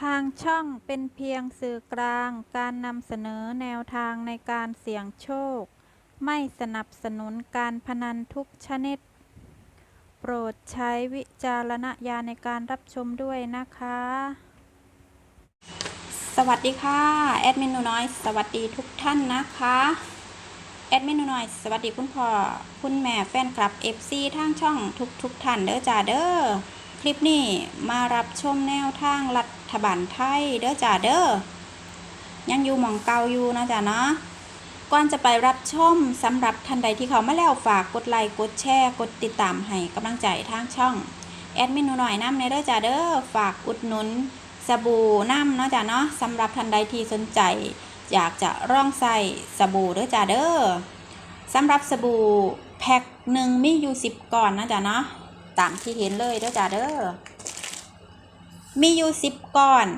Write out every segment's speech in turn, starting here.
ทางช่องเป็นเพียงสื่อกลางการนำเสนอแนวทางในการเสี่ยงโชค ไม่สนับสนุนการพนันทุกชนิด โปรดใช้วิจารณญาณในการรับชมด้วยนะคะ สวัสดีค่ะ แอดมินหนูน้อย สวัสดีทุกท่านนะคะ แอดมินหนูน้อย สวัสดีคุณพ่อ คุณแม่แฟนคลับ FC ทางช่องทุกทุกๆท่านเด้อจ้าเด้อ คลิปนี้มารับชมแนวทางรั ฐบาลไทยเด้อจ้าเด้อยังอยู่มองเก่าอยู่นะจ๊ะเนาะก่อนจะไปรับชมสำหรับท่านใดที่เขามาแล้วฝากกดไลค์กดแชร์กดติดตามให้กำลังใจทางช่องแอดมินหนูหน่อยน้ำในเด้อจ้าเด้อฝากอุดหนุนสบู่น้ำเนาะจ้ะเนาะสำหรับท่านใดที่สนใจ อยากจะร่องใส่สบู่เด้อจ้าเด้อสำหรับสบู่แพ็คหนึ่งมีอยู่สิบก่อนนะจ้ะเนาะตามที่เห็นเลยเด้อจ้าเด้อ มีอยู่สิบก้อน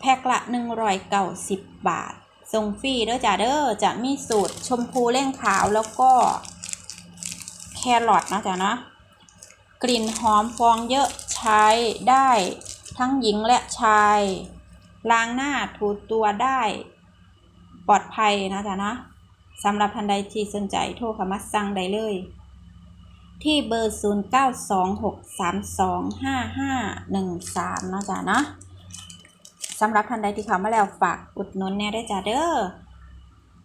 แพ็คละหนึ่งร้อยเก้าสิบบาทส่งฟรีเด้อจ้าเด้อจะมีสูตรชมพูเล่งขาวแล้วก็แครอทนะจ้ะเนาะกลิ่นหอมฟองเยอะใช้ได้ทั้งหญิงและชาย ล้างหน้าถูตัวได้ ปลอดภัยนะจ๊ะนะสำหรับท่านใดที่สนใจโทรเข้ามาสั่งได้เลย ที่เบอร์ 0926325513นะจ๊ะนะสำหรับท่านใดที่เขามาแล้วฝากอุดหนุนแน่ได้จ้ะเด้อ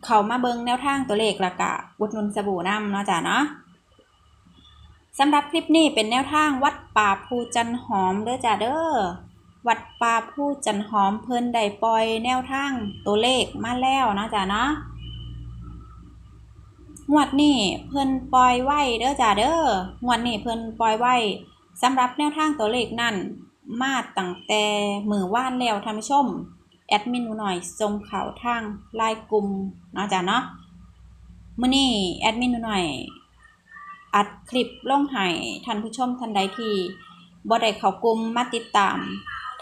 เขามาเบิงแนวทางตัวเลขละกะอุดหนุนสบู่น้ำเนาะจ้ะเนาะสำหรับคลิปนี้เป็นแนวทางวัดป่าภูจันหอมเด้อจ้าเด้อวัดป่าภูจันหอมเพิ่นได้ปล่อยแนวทางตัวเลขมาแล้วนะจ้าเนาะ งวดนี้เพิ่นปล่อยไว้เด้อจ้าเด้องวดนี้เพิ่นปล่อยไว้สำหรับแนวทางตัวเลขนั่นมาตั้งแต่มือว่านแล้วท่านผู้ชม แอดมินหนูหน่อยส่งข่าวทางไลน์กลุ่มนะจ้าเนาะมื้อนี้แอดมินหนูหน่อย อัดคลิปลงให้ท่านผู้ชมท่านใดที่บ่ได้เข้ากลุ่มมาติดตาม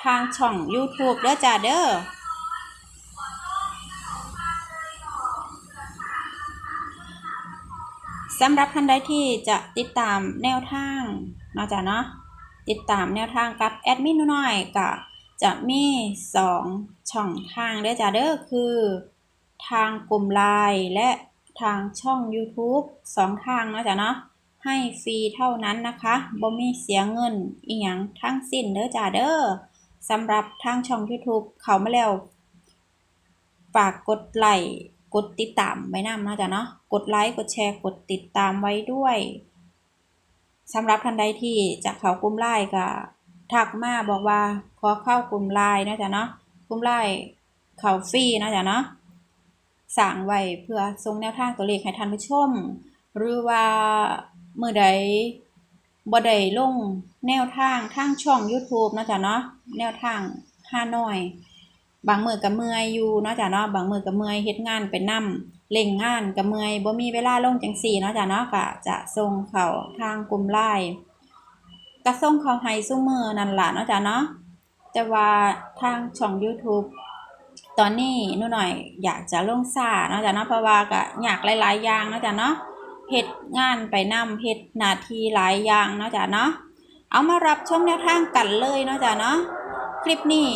ทางช่อง YouTube เด้อจ้าเด้อ สำหรับท่านใดที่จะติดตามแนวทางนะจ้ะเนาะติดตามแนวทางกับแอดมินหน่อยก็จะมีสองช่องทางเด้อจ้าเด้อคือ ทางกลุ่มไลน์และทางช่อง YouTube สองทางนะจ้ะเนาะให้ฟรีเท่านั้นนะคะบ่มีเสียเงินอีหยังทั้งสิ้นเด้อจ้าเด้อสำหรับทางช่อง YouTube เขามาแล้ว ฝากกดไลค์ กดติดตามไว้นำนาะจ้ะเนาะกดไลค์กดแชร์กดติดตามไว้ด้วยสำหรับท่านใดที่จะเข้ากลุ่มไลน์ก็ทักมาบอกว่าขอเข้ากลุ่มไลน์นาะจ้ะเนาะกลุ่มไลน์เขาฟรีนาะจ้ะเนาะสั่งไว้เพื่อส่งแนวทางตัวเลขให้ท่านผู้ชม หรือว่าเมื่อใดบ่ได้ลงแนวทางทางช่อง YouTube นะจ้ะเนาะแนวทางห้าน้อย บางมือกับเมื่อยอยู่เนาะจ้ะเนาะบางมือกับเมื่อยเฮ็ดงานไปนํเล่งงานกับเมื่อยบ่มีเวลาลงจังสี่เนาะจ้ะเนาะก็จะส่งเขาทางกลุ่มไลน์ก็ส่งเขาให้ซุมือนั่นล่ะเนาะจ้ะเนาะแต่ว่าทางช่อง YouTube ตอนนี้นู่นหน่อยอยากจะลงซ่าเนาะจ้ะเนาะเพราะว่าก็อยากหลายๆอย่างเนาะจ้ะเนาะเฮ็ดงานไปนำเฮ็ดหน้าที่หลายอย่างเนาะจ้ะเนาะเอามารับชมแนวทางกันเลยเนาะจ้ะเนาะคลิปนี้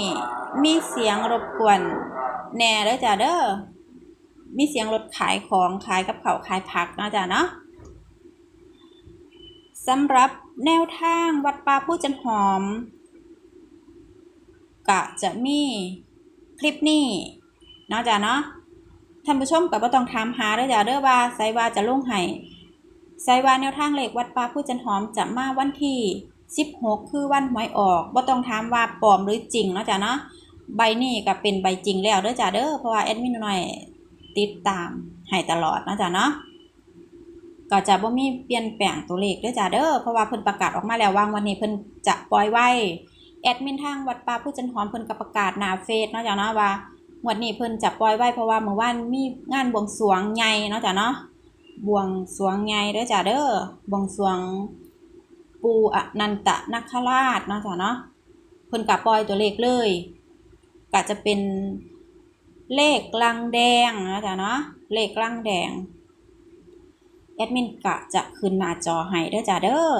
มีเสียงรบกวนแหน่เด้อจ้ะเด้อ มีเสียงรถขายของขายกับเขาขายผักนะจ้ะเนาะสำหรับแนวทางวัดป่าผู้จันหอม กะจะมีคลิปนี้เนาะจ้ะเนาะท่านผู้ชมก็บ่ต้องถามหาเด้อจ้าเด้อว่าไสว่าจะลงให้ไสว่าแนวทางเลขวัดป่าผู้จันหอมจะมาวันที่16 คือวันหวยออกบ่ต้องถามว่าปลอมหรือจริงเนาะจ้ะเนาะ ใบนี้ก็เป็นใบจริงแล้วเด้อจ้าเด้อเพราะว่าแอดมินหน่อยติดตามให้ตลอดนะจ้ะเนาะก็จะบ่มีเปลี่ยนแปลงตัวเลขเด้อจ้าเด้อเพราะว่าเพิ่นประกาศออกมาแล้วว่าวันนี้เพิ่นจะปล่อยไว้แอดมินทางวัดป่าผู้จันหอมเพิ่นก็ประกาศหน้าเฟซเนาะจ้ะเนาะว่าวดนี้เพิ่นจะปล่อยไว้เพราะว่าเมื่อวานมีงานบวงสรวงใหญ่เนาะจ้ะเนาะบวงสรวงใหญ่เด้อจ้ะเด้อบวงสรวงปูอนันตะนาคราชเนาะจ้ะเนาะเพิ่นกะปล่อยตัวเลขเลย ก็จะเป็นเลขลังแดงนะจ้ะเนาะเลขลังแดงแอดมินกะจะขึ้นหน้าจอให้เด้อจ้ะเด้อ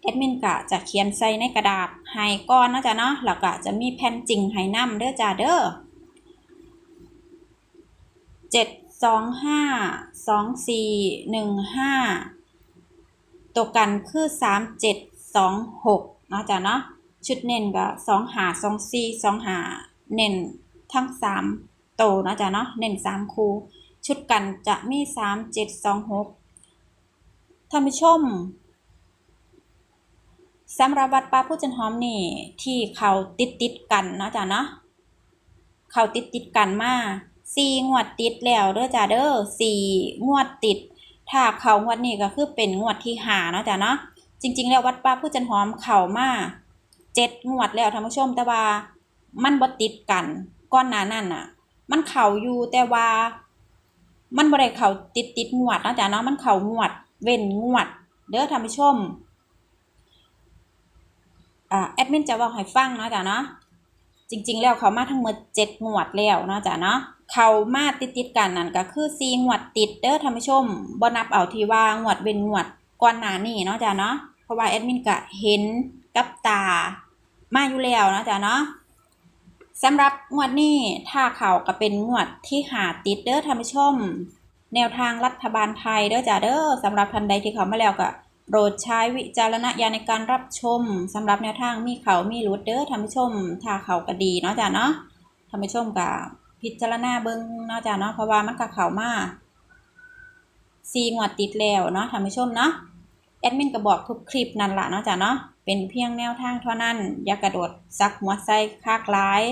แอดมินกะจะเขียนใส่ในกระดาษให้ก่อนนะจ้ะเนาะแล้วก็จะมีแผ่นจริงให้นำเด้อจ้าเด้อเจ็ดสองห้าสองสี่หนึ่งห้าตัวกันคือสามเจ็ดสองหกนะจ้ะเนาะชุดเน้นก็สองหาสองสี่สองหา เน้นทั้งสามโตนะจ้ะเนาะเน้นสามคูชุดกันจะมีสามเจ็ดสองหกท่านผู้ชมสำหรับวัดป่าผู้จันหอมนี่ที่เขาติดติดกันเนาะจ้ะเนาะเขาติดติดกันมาสี่งวดติดแล้วเด้อจ้ะเด้อสี่งวดติด ถ้าเขางวดนี้ก็คือเป็นงวดที่หาเนาะจ้ะเนาะจริง ๆ แล้ววัดป่าผู้จันหอมเข่ามาเจ็ดงวดแล้วท่านผู้ชมแต่ว่า มันบ่ติดกันก้อนหน้านั่นน่ะ มันเข่าอยู่แต่ว่า มันบ่ได้เข่าติดติดงวดนะจ้ะเนาะมันเข่างวด เว้นงวด เด้อท่านผู้ชมอ่าแอดมินจะบอกให้ฟังนะจ้ะเนาะจริง ๆ แล้วเขามาทั้งหมดเจ็ดงวดแล้วนะจ้ะเนาะเขามาติดติดกันนั่นก็คือสี่งวดติดเด้อท่านผู้ชมบ่นับเอาที่ว่างวดเว้นงวดก่อนหน้านี้เนาะจ้ะเนาะเพราะว่าแอดมินก็เห็นกับตามาอยู่แล้วนะจ้ะเนาะ สำหรับงวดนี้ถ้าเขาก็เป็นงวดที่หาติดเด้อท่านผู้ชม แนวทางรัฐบาลไทยเด้อจ้ะเด้อสำหรับท่านใดที่เขามาแล้วก็โปรดใช้วิจารณญาณในการรับชมสำหรับแนวทางมีเขามีรุดเด้อท่านผู้ชม ถ้าเขาก็ดีเนาะจ้ะเนาะท่านผู้ชมก็พิจารณาเบิ่งเนาะจ้ะเนาะเพราะว่ามันก็เขามาซีงวดติดแล้วเนาะท่านผู้ชมเนาะแอดมินก็บอกทุกคลิปนั่นละเนาะจ้ะเนาะ เป็นเพียงแนวทางเท่านั้น อย่ากระโดดซักหัวใส่คากร้าย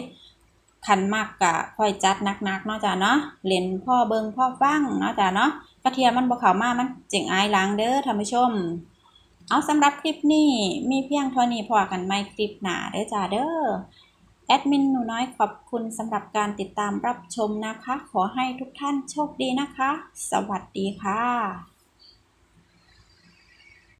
ขันมากกะค่อยจัดนักๆเนาะจ้ะเนาะเล่นพ่อเบิงพ่อฟังเนาะจ้ะเนาะกระเทียมมันบ่เข้ามามันเจ๋งอายล้างเด้อท่านผู้ชม เอาสำหรับคลิปนี้มีเพียงเท่านี้พอกันไหมคลิปหนาเด้อจ้าเด้อแอดมินหนูน้อยขอบคุณสำหรับการติดตามรับชมนะคะ ขอให้ทุกท่านโชคดีนะคะ สวัสดีค่ะ